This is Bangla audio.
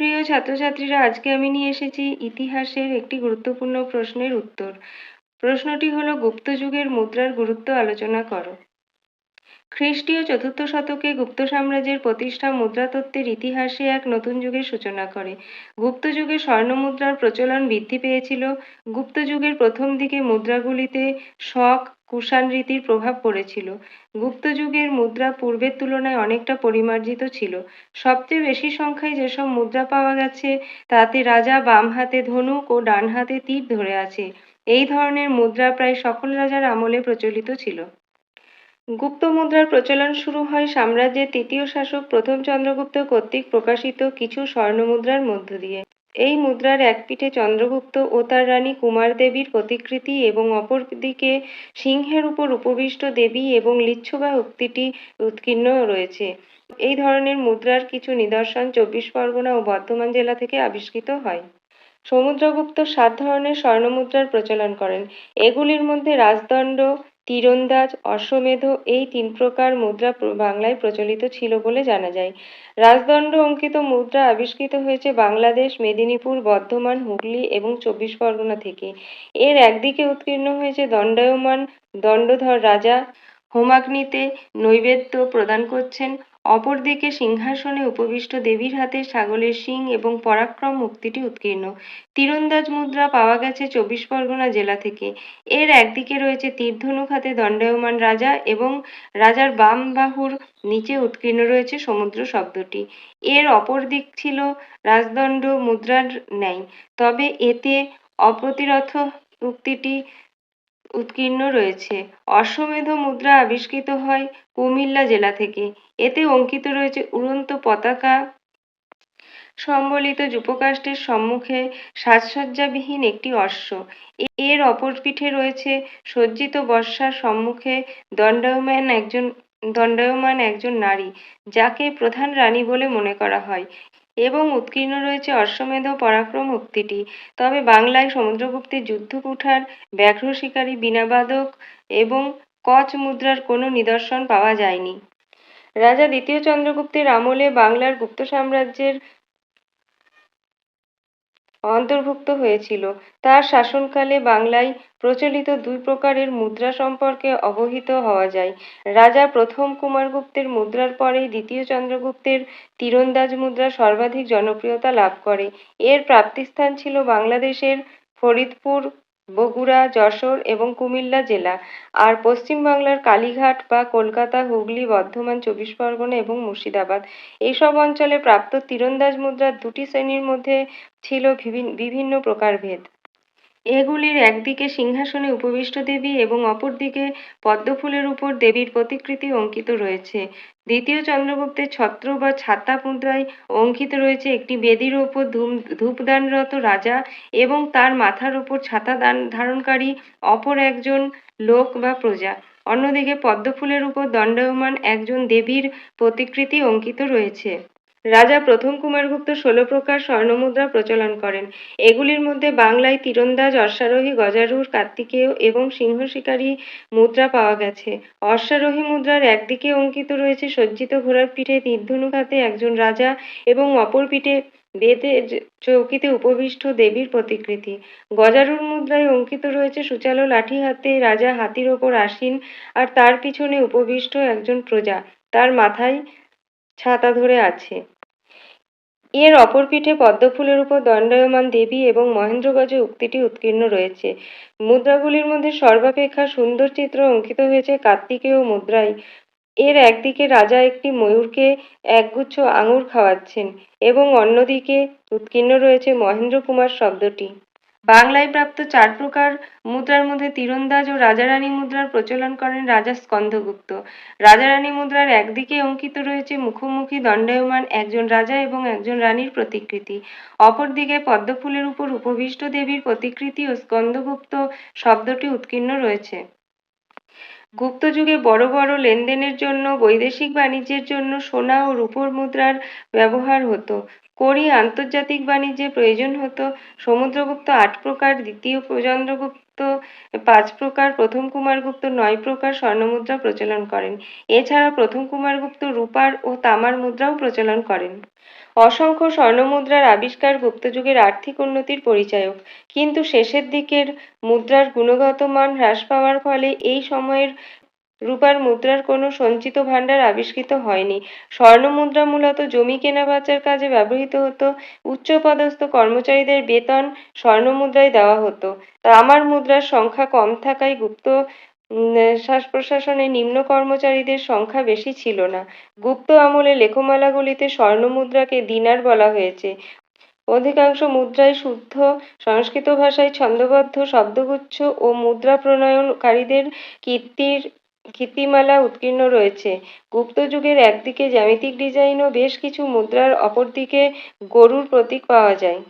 প্রিয় ছাত্রছাত্রীরা, আজকে আমি নিয়ে এসেছি ইতিহাসের একটি গুরুত্বপূর্ণ প্রশ্নের উত্তর। প্রশ্নটি হলো, গুপ্ত যুগের মুদ্রার গুরুত্ব আলোচনা করো। খ্রিস্টীয় চতুর্থ শতকে গুপ্ত সাম্রাজ্যের প্রতিষ্ঠা মুদ্রাতত্ত্বের ইতিহাসে এক নতুন যুগের সূচনা করে। গুপ্ত যুগে স্বর্ণ মুদ্রার প্রচলন বৃদ্ধি পেয়েছিল। গুপ্ত যুগের প্রথম দিকে মুদ্রাগুলিতে শক কুষাণ রীতির প্রভাব পড়েছিল। গুপ্ত যুগের মুদ্রা পূর্বের তুলনায় অনেকটা পরিমার্জিত ছিল। সবচেয়ে বেশি সংখ্যায় যেসব মুদ্রা পাওয়া গেছে, তাতে রাজা বাম হাতে ধনুক ও ডান হাতে তীর ধরে আছে। এই ধরনের মুদ্রা প্রায় সকল রাজার আমলে প্রচলিত ছিল। গুপ্ত মুদ্রার প্রচলন শুরু হয় সাম্রাজ্যের তৃতীয় শাসক প্রথম চন্দ্রগুপ্ত কর্তৃক প্রকাশিত কিছু স্বর্ণমুদ্রার মধ্য দিয়ে। এই মুদ্রার এক পিঠে চন্দ্রগুপ্ত ও তার রানী কুমার দেবীর প্রতিকৃতি এবং অপর দিকে সিংহের উপর উপবিষ্ট দেবী এবং লিচ্ছবা উক্তিটি উৎকীর্ণ রয়েছে। এই ধরনের মুদ্রার কিছু নিদর্শন চব্বিশ পরগনা ও বর্ধমান জেলা থেকে আবিষ্কৃত হয়। সমুদ্রগুপ্ত সাত ধরনের স্বর্ণমুদ্রার প্রচলন করেন। এগুলির মধ্যে রাজদণ্ড তীরন্দাজ, অশ্বমেধ এই তিন প্রকার মুদ্রা বাংলায় প্রচলিত ছিল বলে জানা যায়। রাজদণ্ড অঙ্কিত মুদ্রা আবিষ্কৃত হয়েছে বাংলাদেশ, মেদিনীপুর, বর্ধমান, হুগলি এবং চব্বিশ পরগনা থেকে। এর একদিকে উৎকীর্ণ হয়েছে দণ্ডায়মান দণ্ডধর রাজা, হোমাগ্নিতে নৈবেদ্য প্রদান করছেন অপরদিকে সিংহাসনে উপবিষ্ট দেবীর হাতে ছাগলের শিং এবং পরাক্রম মুক্তিটি উৎকীর্ণ। তীরন্দাজ মুদ্রা পাওয়া গেছে চব্বিশ পরগনা জেলা থেকে। এর একদিকে রয়েছে তীরধনুক হাতে দণ্ডায়মান রাজা এবং রাজার বাম বাহুর নিচে উৎকীর্ণ রয়েছে সমুদ্র শব্দটি। এর অপর দিক ছিল রাজদণ্ড মুদ্রার ন্যায়। তবে এতে অপ্রতিরথ উক্তিটি উৎকীর্ণ রয়েছে। অশ্বমেধ মুদ্রা আবিষ্কৃত হয় কুমিল্লা জেলা থেকে। এতে অঙ্কিত রয়েছে উড়ন্ত পতাকা সম্বলিত যূপকাষ্ঠের সম্মুখে সাজসজ্জাবিহীন একটি অশ্ব। এর অপর পিঠে রয়েছে সজ্জিত বর্ষার সম্মুখে দণ্ডায়মান একজন দণ্ডায়মান একজন নারী, যাকে প্রধান রানী বলে মনে করা হয়। এবং উৎকীর্ণ রয়েছে অশ্বমেধ পরাক্রম উক্তিটি। তবে বাংলায় সমুদ্রগুপ্তের যুদ্ধ কুঠার ব্যাঘ্র শিকারী, বীণাবাদক এবং কচ মুদ্রার কোনো নিদর্শন পাওয়া যায়নি। রাজা দ্বিতীয় চন্দ্রগুপ্তের আমলে বাংলার গুপ্ত সাম্রাজ্যের অন্তর্ভুক্ত হয়েছিল। তার শাসনকালে বাংলায় প্রচলিত দুই প্রকারের মুদ্রা সম্পর্কে অবহিত হওয়া যায়। রাজা প্রথম কুমারগুপ্তের মুদ্রার পরেই দ্বিতীয় চন্দ্রগুপ্তের তীরন্দাজ মুদ্রা সর্বাধিক জনপ্রিয়তা লাভ করে। এর প্রাপ্তিস্থান ছিল বাংলাদেশের ফরিদপুর বগুড়া, যশোর এবং কুমিল্লা জেলা। আর পশ্চিমবাংলার কালীঘাট বা কলকাতা, হুগলি, বর্ধমান, চব্বিশ পরগনা এবং মুর্শিদাবাদ। এইসব অঞ্চলে প্রাপ্ত তীরন্দাজ মুদ্রার দুটি শ্রেণির মধ্যে ছিল বিভিন্ন প্রকারভেদ। এগুলির একদিকে সিংহাসনে উপবিষ্ট দেবী এবং অপরদিকে পদ্মফুলের উপর দেবীর প্রতিকৃতি অঙ্কিত রয়েছে। দ্বিতীয় চন্দ্রগুপ্তের ছত্র বা ছাতা মুদ্রায় অঙ্কিত রয়েছে একটি বেদির ওপর ধূম, ধূপদানরত রাজা এবং তার মাথার ওপর ছাতা দান, ধারণকারী অপর একজন লোক বা প্রজা। অন্যদিকে পদ্মফুলের উপর দণ্ডায়মান একজন দেবীর প্রতিকৃতি অঙ্কিত রয়েছে। রাজা প্রথম কুমারগুপ্ত ষোলো প্রকার স্বর্ণমুদ্রা প্রচলন করেন। এগুলির মধ্যে বাংলায় তীরন্দাজ, অশ্বারোহী, গজারুর, কার্তিকেয় এবং সিংহ শিকারী মুদ্রা পাওয়া গেছে। অশ্বারোহী মুদ্রার একদিকে অঙ্কিত রয়েছে সজ্জিত ঘোড়ার পিঠে তীরধনুক হাতে একজন রাজা এবং অপর পিঠে বেতের চৌকিতে উপবিষ্ট দেবীর প্রতিকৃতি। গজারুর মুদ্রায় অঙ্কিত রয়েছে সুচালো লাঠি হাতে রাজা হাতির ওপর আসীন আর তার পিছনে উপবিষ্ট একজন প্রজা। তার মাথায় ছাতা ধরে আছে। এর অপর পিঠে পদ্মফুলের উপর দণ্ডায়মান দেবী এবং মহেন্দ্রগজে উক্তিটি উৎকীর্ণ রয়েছে। মুদ্রাগুলির মধ্যে সর্বাপেক্ষা সুন্দর চিত্র অঙ্কিত হয়েছে কার্তিকেয় মুদ্রায়। এর একদিকে রাজা একটি ময়ূরকে একগুচ্ছ আঙুর খাওয়াচ্ছেন এবং অন্যদিকে উৎকীর্ণ রয়েছে মহেন্দ্র কুমার শব্দটি। বাংলায় প্রাপ্ত চার প্রকার মুদ্রার মধ্যে তীরন্দাজ ও রাজারানী মুদ্রার প্রচলন করেন রাজা স্কন্ধগুপ্ত। রাজারানী মুদ্রার একদিকে অঙ্কিত রয়েছে মুখোমুখি দণ্ডায়মান একজন রাজা এবং একজন রানীর প্রতিকৃতি। অপরদিকে পদ্মফুলের উপর উপবিষ্ট দেবীর প্রতিকৃতি ও স্কন্ধগুপ্ত শব্দটি উৎকীর্ণ রয়েছে। গুপ্ত যুগে বড় বড় লেনদেনের জন্য, বৈদেশিক বাণিজ্যের জন্য সোনা ও রূপোর মুদ্রার ব্যবহার হতো। কড়ি আন্তর্জাতিক বাণিজ্যে প্রয়োজন হতো। সমুদ্রগুপ্ত আট প্রকার, দ্বিতীয় চন্দ্রগুপ্ত পাঁচ প্রকার, প্রথম কুমারগুপ্ত নয় প্রকার স্বর্ণমুদ্রা প্রচলন করেন। এছাড়া প্রথম কুমারগুপ্ত রূপার ও তামার মুদ্রাও প্রচলন করেন। অসংখ্য স্বর্ণমুদ্রার আবিষ্কার গুপ্ত যুগের আর্থিক উন্নতির পরিচায়ক। কিন্তু শেষের দিকের মুদ্রার গুণগত মান হ্রাস পাওয়ার ফলে এই সময়ের রূপার মুদ্রার কোনো সঞ্চিত ভাণ্ডার আবিষ্কৃত হয়নি। স্বর্ণমুদ্রা মূলত জমি কেনা কেনাবেচার কাজে ব্যবহৃত হতো। উচ্চপদস্থ কর্মচারীদের বেতন স্বর্ণমুদ্রায় দেওয়া হতো। তামার মুদ্রার সংখ্যা কম থাকায় গুপ্ত শ্বাস প্রশ্বাসনে নিম্ন কর্মচারীদের সংখ্যা বেশি ছিল না। গুপ্ত আমলে লেখমালাগুলিতে স্বর্ণ মুদ্রাকে দিনার বলা হয়েছে। অধিকাংশ মুদ্রাই শুদ্ধ, সংস্কৃত ভাষায় ছন্দবদ্ধ, শব্দগুচ্ছ ও মুদ্রা প্রণয়নকারীদের কীর্তির, কীর্তিমালা উৎকীর্ণ রয়েছে। গুপ্ত যুগের একদিকে জ্যামিতিক ডিজাইন ও বেশ কিছু মুদ্রার অপরদিকে গরুর প্রতীক পাওয়া যায়।